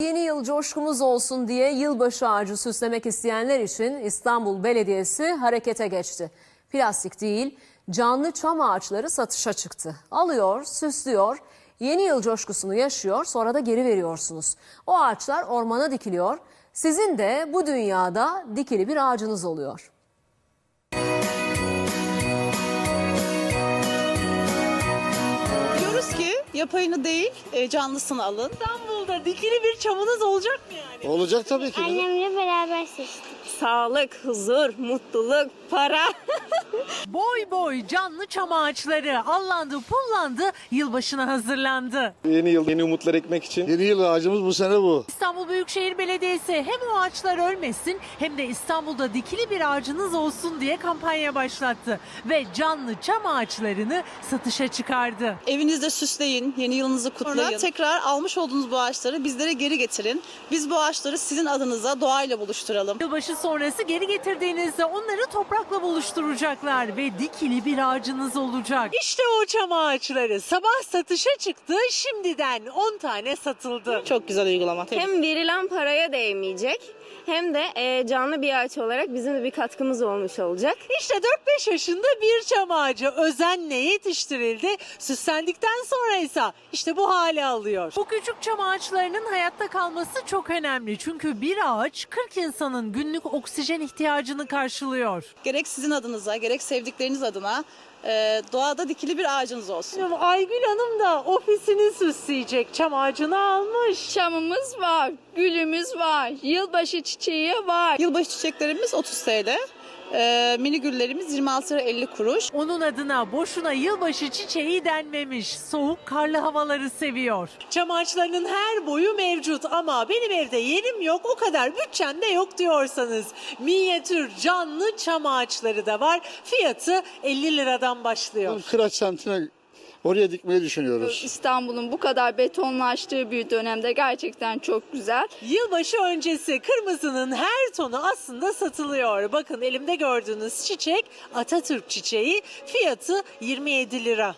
Yeni yıl coşkumuz olsun diye yılbaşı ağacı süslemek isteyenler için İstanbul Belediyesi harekete geçti. Plastik değil, canlı çam ağaçları satışa çıktı. Alıyor, süslüyor, yeni yıl coşkusunu yaşıyor, sonra da geri veriyorsunuz. O ağaçlar ormana dikiliyor. Sizin de bu dünyada dikili bir ağacınız oluyor. Yapayını değil e, canlısını alın. İstanbul'da dikili bir çamınız olacak mı yani? Olacak tabii ki. Annemle beraber seçtik. Sağlık, huzur, mutluluk, para. Boy boy canlı çam ağaçları allandı pullandı yılbaşına hazırlandı. Yeni yıl yeni umutlar ekmek için Yeni yıl ağacımız bu sene bu. İstanbul Büyükşehir Belediyesi hem o ağaçlar ölmesin hem de İstanbul'da dikili bir ağacınız olsun diye kampanya başlattı. Ve canlı çam ağaçlarını satışa çıkardı. Evinizde süsleyin, yeni yılınızı kutlayın. Sonra tekrar almış olduğunuz bu ağaçları bizlere geri getirin. Biz bu ağaçları sizin adınıza doğayla buluşturalım. Yılbaşı sonrası geri getirdiğinizde onları toprakla buluşturacaklar ve dikili bir ağacınız olacak. İşte o çam ağaçları sabah satışa çıktı şimdiden 10 tane satıldı. Çok güzel uygulama. Hem verilen paraya değmeyecek hem de e, canlı bir ağaç olarak bizim de bir katkımız olmuş olacak. İşte 4-5 yaşında bir çam ağacı özenle yetiştirildi. Süslendikten sonra ise işte bu hale alıyor. Bu küçük çam ağaçlarının hayatta kalması çok önemli. Çünkü bir ağaç 40 insanın günlük oksijen ihtiyacını karşılıyor. Gerek sizin adınıza, gerek sevdikleriniz adına e, doğada dikili bir ağacınız olsun. Aygül Hanım da ofisini süsleyecek. Çam ağacını almış. Çamımız var, gülümüz var, yılbaşı çiçeği var. Yılbaşı çiçeklerimiz 30 TL. E, mini güllerimiz 26 lira 50 kuruş. Onun adına boşuna yılbaşı çiçeği denmemiş. Soğuk karlı havaları seviyor. Çam ağaçlarının her boyu mevcut ama benim evde yerim yok o kadar bütçem de yok diyorsanız minyatür canlı çam ağaçları da var. Fiyatı 50 liradan başlıyor. Kıraç semtine oraya dikmeyi düşünüyoruz. İstanbul'un bu kadar betonlaştığı bir dönemde gerçekten çok güzel. Yılbaşı öncesi kırmızının her tonu aslında satılıyor. Bakın elimde gördüğünüz çiçek Atatürk çiçeği fiyatı 27 lira.